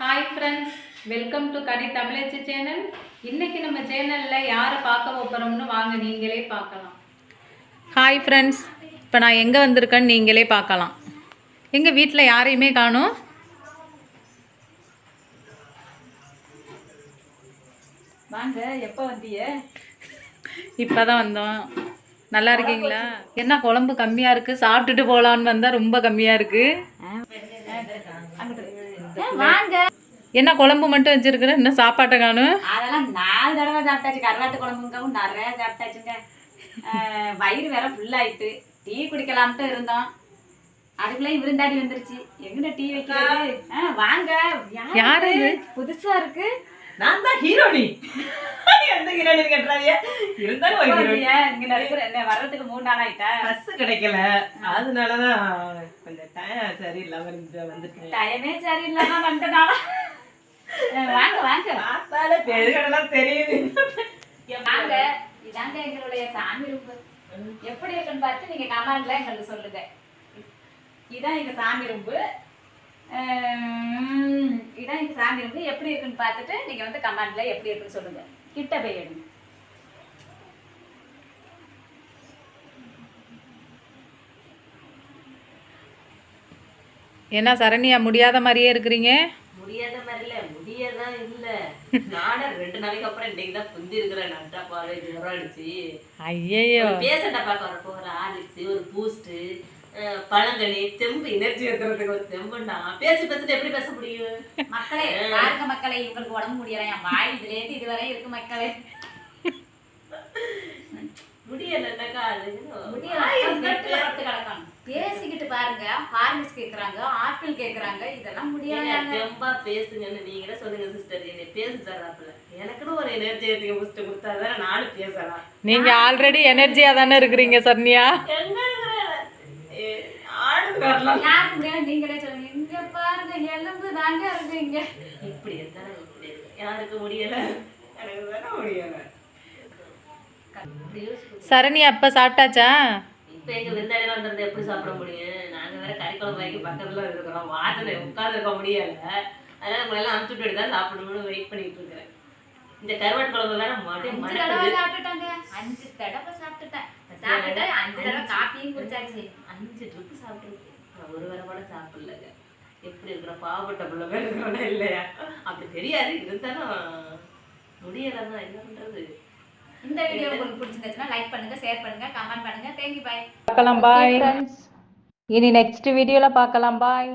Hi friends welcome to Ghani Thamizhachi channel இன்னைக்கு நம்ம சேனலில் யாரை பார்க்க போகிறோம்னு வாங்க நீங்களே பார்க்கலாம். ஹாய் ஃப்ரெண்ட்ஸ் இப்போ நான் எங்கே வந்திருக்கேன்னு நீங்களே பார்க்கலாம். எங்கள் வீட்டில் யாரையுமே காணும்? வாங்க எப்போ வந்தீங்க? இப்போ தான் வந்தோம். நல்லா இருக்கீங்களா? என்ன குழம்பு கம்மியாக இருக்குது சாப்பிட்டுட்டு போகலான்னு வந்தால் ரொம்ப கம்மியாக இருக்குது வாங்க. என்ன குழம்பு மட்டும் வச்சிருக்கிற? இன்னும் சாப்பாட்டை காணும்? அதெல்லாம் நாலு தடவை சாப்பிட்டாச்சு. கருவாட்டு குழம்புங்கவும் நிறைய சாப்பிட்டாச்சுங்க. வயிறு வேற ஃபுல் ஆயிட்டு. டீ குடிக்கலாம்ட்டு இருந்தோம். அதுக்குள்ளே விருந்தாடி வந்துருச்சு. எங்கட டீ வைக்கிறது? வாங்க. யாரு? புதுசா இருக்கு. நான் தான் ஹீரோனி. எந்த ஹீரோனி கேட்டுறாங்க இருந்தாலும் இங்க என்ன வர்றதுக்கு மூணு நாள் ஆயிட்டா? பஸ் கிடைக்கல. அதனாலதான் கொஞ்சம் டைம் சரியில்லாம இருந்து வந்துட்டேன். டைமே சரியில்லாம வந்துட்டாலும் வாங்க வாங்க. பார்த்தாலே பெருகடலாம் தெரியுது. வாங்க. இதாங்க எங்களுடைய சாமி ரூம் எப்படி இருக்குன்னு பார்த்து நீங்க கமெண்ட்ல எங்களுக்கு சொல்லுங்க. இதான் எங்க சாமி ரூம் இதான் எங்க சாமி ரூம் எப்படி இருக்குன்னு பார்த்துட்டு நீங்க வந்து கமெண்ட்ல எப்படி இருக்குன்னு சொல்லுங்க. கிட்ட போய் எடுங்க. என்ன சரண்யா முடியாத மாதிரியே இருக்கிறீங்க? முடியாத மாதிரில முடியதான் இல்ல. நானும் ரெண்டு நாளைக்கு அப்புறம் இன்னைக்கு தான் புந்தி இருக்கிறேன் நட்டா பாரு ஜுரம் அடிச்சு. ஐயையோ. ஒரு பேசண்ட பார்க்க வரப்போ ஒரு ஆர்லிக்ஸ் ஒரு பூஸ்ட் பழங்கனி தெம்பு எனர்ஜி இருக்கிறதுக்கு ஒரு தெம்புண்டா? பேசி பேசிட்டு எப்படி பேச முடியும்? மக்களே பாருங்க மக்களே இவங்களுக்கு உடம்பு முடியல. என் வாய் இதுல இருந்து இதுவரை இருக்கு மக்களே. முடியலன்னாக்கா அது முடியல. பேசிக்கிட்டு பாருங்க. ஹார்லிக்ஸ் கேக்குறாங்க ஆப்பிள் கேக்குறாங்க இதெல்லாம் முடியல தெம்பா பேசுங்கன்னு நீங்களே சொல்லுங்க சிஸ்டர் என்னை பேச தர்றாப்புல எனக்குன்னு ஒரு எனர்ஜி பூஸ்ட் கொடுத்தாதான் நானும் பேசலாம். நீங்க ஆல்ரெடி எனர்ஜியா தானே இருக்கிறீங்க சரண்யா? எங்க நீங்களே சொல்லுங்க. இங்க பாருங்க எலும்பு தாங்க இருக்கு இங்க. இப்படி இருந்தாலும் இப்படி இருக்கு. யாருக்கு முடியல? எனக்கு தானே முடியல. சரண்யா அப்ப சாப்பிட்டாச்சா? இப்ப எங்க விருந்தாளிலாம் வந்திருந்தா எப்படி சாப்பிட முடியும்? நாங்க வேற கறிக்குழம்பு வாங்கி பக்கத்துல இருக்கிறோம். வாசனை உட்கார்ந்து இருக்க முடியல. அதனால உங்களை எல்லாம் அனுப்பிச்சு விட்டு தான் சாப்பிடணும்னு வெயிட் பண்ணிட்டு இருக்கிறேன். இந்த கருவாட்டு குழம்பு வேற மறுபடியும் அஞ்சு தடவை சாப்பிட்டுட்டாங்க. அஞ்சு தடவை சாப்பிட்டுட்டேன். சாப்பிட்டுட்டு அஞ்சு தடவை காப்பியும் குடிச்சாச்சு. அஞ்சு ட்ரிப்பு சாப்பிட்டுருக்கேன் ஒரு வேளை கூட சாப்பிடலங்க. எப்படி இருக்கிற பாவப்பட்ட பிள்ளை பேர் இருக்கிறோன்னா இல்லையா? அப்படி தெரியாது. இருந்தாலும் முடியலன்னா என்ன பண்றது? இந்த வீடியோ உங்களுக்கு பிடிச்சிருந்துச்சுன்னா லைக் பண்ணுங்க ஷேர் பண்ணுங்க கமெண்ட் பண்ணுங்க. தேங்க்யூ பாய் பார்க்கலாம் பாய் இனி நெக்ஸ்ட் வீடியோல பார்க்கலாம் பாய்